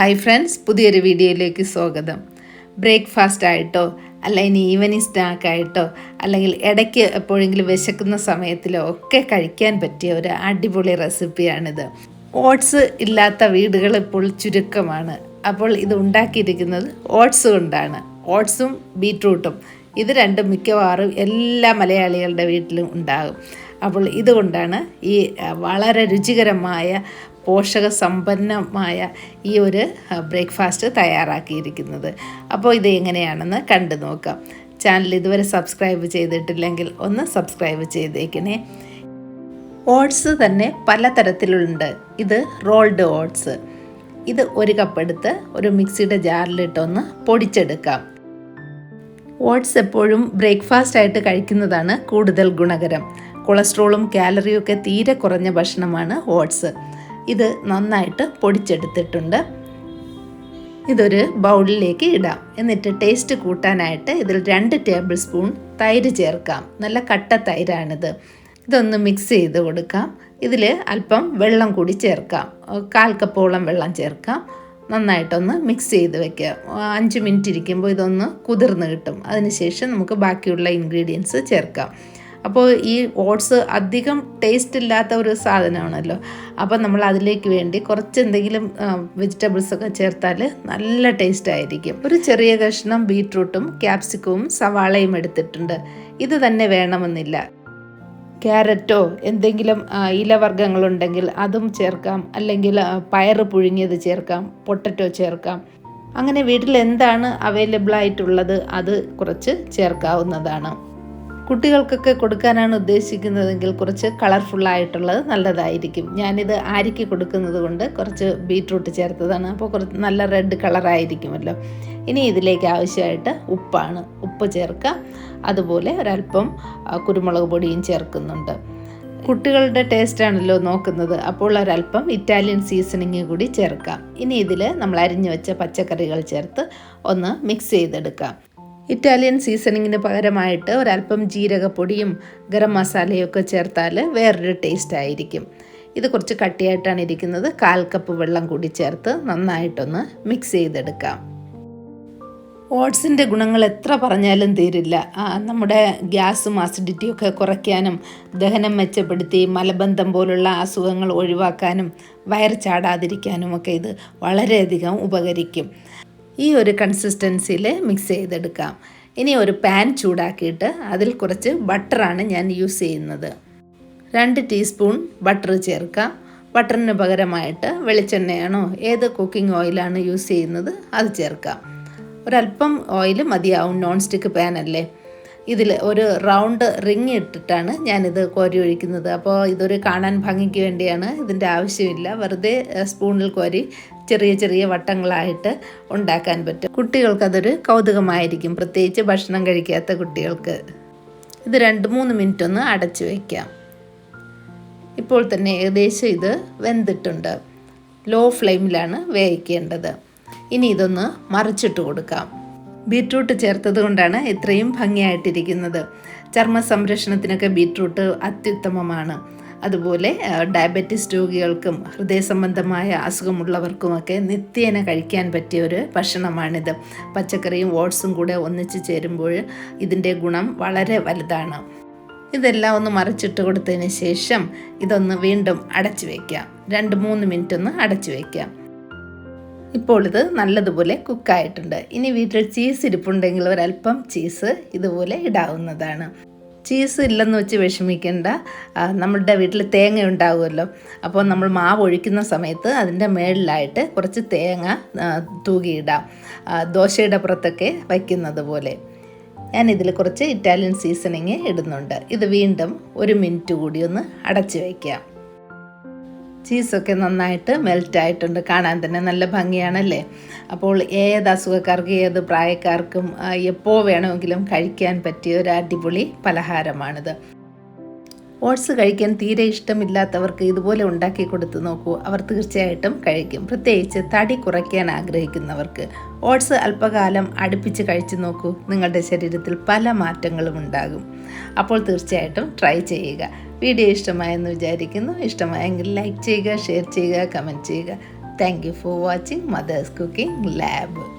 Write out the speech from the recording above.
Hi friends പുതിയൊരു വീഡിയോയിലേക്ക് സ്വാഗതം. ബ്രേക്ക്ഫാസ്റ്റ് ആയിട്ടോ അല്ലെങ്കിൽ ഈവനിങ് സ്നാക്ക് ആയിട്ടോ അല്ലെങ്കിൽ ഇടയ്ക്ക് എപ്പോഴെങ്കിലും വിശക്കുന്ന സമയത്തിലോ ഒക്കെ കഴിക്കാൻ പറ്റിയ ഒരു അടിപൊളി റെസിപ്പിയാണിത്. ഓട്സ് ഇല്ലാത്ത വീടുകൾ ഇപ്പോൾ ചുരുക്കമാണ്. അപ്പോൾ ഇത് ഉണ്ടാക്കിയിരിക്കുന്നത് ഓട്സ് കൊണ്ടാണ്. ഓട്സും ബീട്രൂട്ടും ഇത് രണ്ടും മിക്കവാറും എല്ലാ മലയാളികളുടെ വീട്ടിലും ഉണ്ടാകും. അപ്പോൾ ഇതുകൊണ്ടാണ് ഈ വളരെ രുചികരമായ പോഷക സമ്പന്നമായ ഈ ഒരു ബ്രേക്ക്ഫാസ്റ്റ് തയ്യാറാക്കിയിരിക്കുന്നത്. അപ്പോൾ ഇത് എങ്ങനെയാണെന്ന് കണ്ടു നോക്കാം. ചാനൽ ഇതുവരെ സബ്സ്ക്രൈബ് ചെയ്തിട്ടില്ലെങ്കിൽ ഒന്ന് സബ്സ്ക്രൈബ് ചെയ്തേക്കണേ. ഓട്സ് തന്നെ പലതരത്തിലുണ്ട്. ഇത് റോൾഡ് ഓട്സ്. ഇത് ഒരു കപ്പ് എടുത്ത് ഒരു മിക്സിയുടെ ജാറിലിട്ടൊന്ന് പൊടിച്ചെടുക്കാം. ഓട്സ് എപ്പോഴും ബ്രേക്ക്ഫാസ്റ്റ് ആയിട്ട് കഴിക്കുന്നതാണ് കൂടുതൽ ഗുണകരം. കൊളസ്ട്രോളും കാലറിയും ഒക്കെ തീരെ കുറഞ്ഞ ഭക്ഷണമാണ് ഓട്സ്. ഇത് നന്നായിട്ട് പൊടിച്ചെടുത്തിട്ടുണ്ട്. ഇതൊരു ബൗളിലേക്ക് ഇടാം. എന്നിട്ട് ടേസ്റ്റ് കൂട്ടാനായിട്ട് ഇതിൽ രണ്ട് ടേബിൾ സ്പൂൺ തൈര് ചേർക്കാം. നല്ല കട്ട തൈരാണിത്. ഇതൊന്ന് മിക്സ് ചെയ്ത് കൊടുക്കാം. ഇതിൽ അല്പം വെള്ളം കൂടി ചേർക്കാം. കാൽ കപ്പോളം വെള്ളം ചേർക്കാം. നന്നായിട്ടൊന്ന് മിക്സ് ചെയ്ത് വെക്കുക അഞ്ച് മിനിറ്റ് ഇരിക്കുമ്പോൾ ഇതൊന്ന് കുതിർന്ന് കിട്ടും. അതിനുശേഷം നമുക്ക് ബാക്കിയുള്ള ഇൻഗ്രീഡിയൻസ് ചേർക്കാം. അപ്പോൾ ഈ ഓട്സ് അധികം ടേസ്റ്റ് ഇല്ലാത്ത ഒരു സാധനമാണല്ലോ. അപ്പോൾ നമ്മൾ അതിലേക്ക് വേണ്ടി കുറച്ച് എന്തെങ്കിലും വെജിറ്റബിൾസ് ഒക്കെ ചേർത്താൽ നല്ല ടേസ്റ്റ് ആയിരിക്കും. ഒരു ചെറിയ കഷ്ണം ബീട്രൂട്ടും ക്യാപ്സിക്കവും സവാളയും എടുത്തിട്ടുണ്ട്. ഇത് തന്നെ വേണമെന്നില്ല. ക്യാരറ്റോ എന്തെങ്കിലും ഇലവർഗങ്ങളുണ്ടെങ്കിൽ അതും ചേർക്കാം. അല്ലെങ്കിൽ പയറ് പുഴുങ്ങിയത് ചേർക്കാം പൊട്ടറ്റോ ചേർക്കാം. അങ്ങനെ വീട്ടിൽ എന്താണ് അവൈലബിൾ ആയിട്ടുള്ളത് അത് കുറച്ച് ചേർക്കാവുന്നതാണ്. കുട്ടികൾക്കൊക്കെ കൊടുക്കാനാണ് ഉദ്ദേശിക്കുന്നതെങ്കിൽ കുറച്ച് കളർഫുള്ളായിട്ടുള്ളത് നല്ലതായിരിക്കും. ഞാനിത് ആരിക്ക് കൊടുക്കുന്നത് കൊണ്ട് കുറച്ച് ബീട്രൂട്ട് ചേർത്തതാണ്. അപ്പോൾ കുറച്ച് നല്ല റെഡ് കളറായിരിക്കുമല്ലോ ഇനി ഇതിലേക്ക് ആവശ്യമായിട്ട് ഉപ്പാണ്. ഉപ്പ് ചേർക്കുക. അതുപോലെ ഒരല്പം കുരുമുളക് പൊടിയും ചേർക്കുന്നുണ്ട്. കുട്ടികളുടെ ടേസ്റ്റ് ആണല്ലോ നോക്കുന്നത്. അപ്പോൾ ഒരല്പം ഇറ്റാലിയൻ സീസണിങ് കൂടി ചേർക്കാം. ഇനി ഇതിൽ നമ്മൾ അരിഞ്ഞു വെച്ച പച്ചക്കറികൾ ചേർത്ത് ഒന്ന് മിക്സ് ചെയ്തെടുക്കാം. ഇറ്റാലിയൻ സീസണിങ്ങിന് പകരമായിട്ട് ഒരല്പം ജീരകപ്പൊടിയും ഗരം മസാലയും ഒക്കെ ചേർത്താൽ വേറൊരു ടേസ്റ്റ് ആയിരിക്കും. ഇത് കുറച്ച് കട്ടിയായിട്ടാണ് ഇരിക്കുന്നത്. കാൽ കപ്പ് വെള്ളം കൂടി ചേർത്ത് നന്നായിട്ടൊന്ന് മിക്സ് ചെയ്തെടുക്കാം. ഓട്സിന്റെ ഗുണങ്ങൾ എത്ര പറഞ്ഞാലും തീരില്ല. നമ്മുടെ ഗ്യാസും അസിഡിറ്റിയും ഒക്കെ കുറയ്ക്കാനും ദഹനം മെച്ചപ്പെടുത്തി മലബന്ധം പോലുള്ള അസുഖങ്ങൾ ഒഴിവാക്കാനും വയർ ചാടാതിരിക്കാനും ഒക്കെ ഇത് വളരെയധികം ഉപകരിക്കും. ഈ ഒരു കൺസിസ്റ്റൻസിയിൽ മിക്സ് ചെയ്തെടുക്കാം. ഇനി ഒരു പാൻ ചൂടാക്കിയിട്ട് അതിൽ കുറച്ച് ബട്ടറാണ് ഞാൻ യൂസ് ചെയ്യുന്നത്. രണ്ട് ടീസ്പൂൺ ബട്ടർ ചേർക്കാം. ബട്ടറിന് പകരമായിട്ട് വെളിച്ചെണ്ണയാണോ ഏത് കുക്കിംഗ് ഓയിലാണ് യൂസ് ചെയ്യുന്നത് അത് ചേർക്കാം. ഒരല്പം ഓയിൽ മതിയാവും നോൺ സ്റ്റിക്ക് പാൻ അല്ലേ? ഇതിൽ ഒരു റൗണ്ട് റിങ് ഇട്ടിട്ടാണ് ഞാനിത് കോരി ഒഴിക്കുന്നത്. അപ്പോൾ ഇതൊരു കാണാൻ ഭംഗിക്ക് വേണ്ടിയാണ് ഇതിന്റെ ആവശ്യമില്ല. വെറുതെ സ്പൂണിൽ കോരി ചെറിയ ചെറിയ വട്ടങ്ങളായിട്ട് ഉണ്ടാക്കാൻ പറ്റും. കുട്ടികൾക്കതൊരു കൗതുകമായിരിക്കും. പ്രത്യേകിച്ച് ഭക്ഷണം കഴിക്കാത്ത കുട്ടികൾക്ക്. ഇത് രണ്ട് മൂന്ന് മിനിറ്റ് ഒന്ന് അടച്ചു വയ്ക്കാം ഇപ്പോൾ തന്നെ ഏകദേശം ഇത് വെന്തിട്ടുണ്ട്. ലോ ഫ്ലെയിമിലാണ് വേവിക്കേണ്ടത്. ഇനി ഇതൊന്ന് മറിച്ചിട്ട് കൊടുക്കാം. ബീട്രൂട്ട് ചേർത്തത് കൊണ്ടാണ് ഇത്രയും ഭംഗിയായിട്ടിരിക്കുന്നത്. ചർമ്മ സംരക്ഷണത്തിനൊക്കെ ബീട്രൂട്ട് അത്യുത്തമമാണ്. അതുപോലെ ഡയബറ്റിസ് രോഗികൾക്കും ഹൃദയ സംബന്ധമായ അസുഖമുള്ളവർക്കുമൊക്കെ നിത്യേന കഴിക്കാൻ പറ്റിയ ഒരു ഭക്ഷണമാണിത്. പച്ചക്കറിയും ഓട്സും കൂടെ ഒന്നിച്ച് ചേരുമ്പോൾ ഇതിന്റെ ഗുണം വളരെ വലുതാണ്. ഇതെല്ലാം ഒന്ന് മറിച്ചിട്ട് കൊടുത്തതിന് ശേഷം ഇതൊന്ന് വീണ്ടും അടച്ചു വയ്ക്കാം രണ്ട് മൂന്ന് മിനിറ്റ് ഒന്ന് അടച്ചു വയ്ക്കാം ഇപ്പോൾ ഇത് നല്ലതുപോലെ കുക്കായിട്ടുണ്ട്. ഇനി വീട്ടിൽ ചീസ് ഇരിപ്പുണ്ടെങ്കിൽ ഒരല്പം ചീസ് ഇതുപോലെ ഇടാവുന്നതാണ്. ചീസ് ഇല്ലെന്ന് വെച്ച് വിഷമിക്കേണ്ട. നമ്മളുടെ വീട്ടിൽ തേങ്ങ ഉണ്ടാകുമല്ലോ അപ്പോൾ നമ്മൾ മാവ് ഒഴിക്കുന്ന സമയത്ത് അതിന്റെ മേളിലായിട്ട് കുറച്ച് തേങ്ങ തൂകിയിടാം. ദോശയുടെ പുറത്തൊക്കെ വയ്ക്കുന്നത് പോലെ. ഞാൻ ഇതിൽ കുറച്ച് ഇറ്റാലിയൻ സീസണിങ് ഇടുന്നുണ്ട്. ഇത് വീണ്ടും ഒരു മിനിറ്റ് കൂടി ഒന്ന് അടച്ചു വയ്ക്കാം. ചീസൊക്കെ നന്നായിട്ട് മെൽറ്റായിട്ടുണ്ട് കാണാൻ തന്നെ നല്ല ഭംഗിയാണല്ലേ? അപ്പോൾ ഏത് അസുഖക്കാർക്കും ഏത് പ്രായക്കാർക്കും എപ്പോൾ വേണമെങ്കിലും കഴിക്കാൻ പറ്റിയ ഒരു അടിപൊളി പലഹാരമാണിത്. ഓട്സ് കഴിക്കാൻ തീരെ ഇഷ്ടമില്ലാത്തവർക്ക് ഇതുപോലെ ഉണ്ടാക്കി കൊടുത്ത് നോക്കൂ. അവർ തീർച്ചയായിട്ടും കഴിക്കും. പ്രത്യേകിച്ച് തടി കുറയ്ക്കാൻ ആഗ്രഹിക്കുന്നവർക്ക് ഓട്സ് അല്പകാലം അടുപ്പിച്ച് കഴിച്ചു നോക്കൂ. നിങ്ങളുടെ ശരീരത്തിൽ പല മാറ്റങ്ങളും ഉണ്ടാകും. അപ്പോൾ തീർച്ചയായിട്ടും ട്രൈ ചെയ്യുക. വീഡിയോ ഇഷ്ടമായെന്ന് വിചാരിക്കുന്നു. ഇഷ്ടമായെങ്കിൽ ലൈക്ക് ചെയ്യുക ഷെയർ ചെയ്യുക കമന്റ് ചെയ്യുക. Thank you for watching mother's cooking lab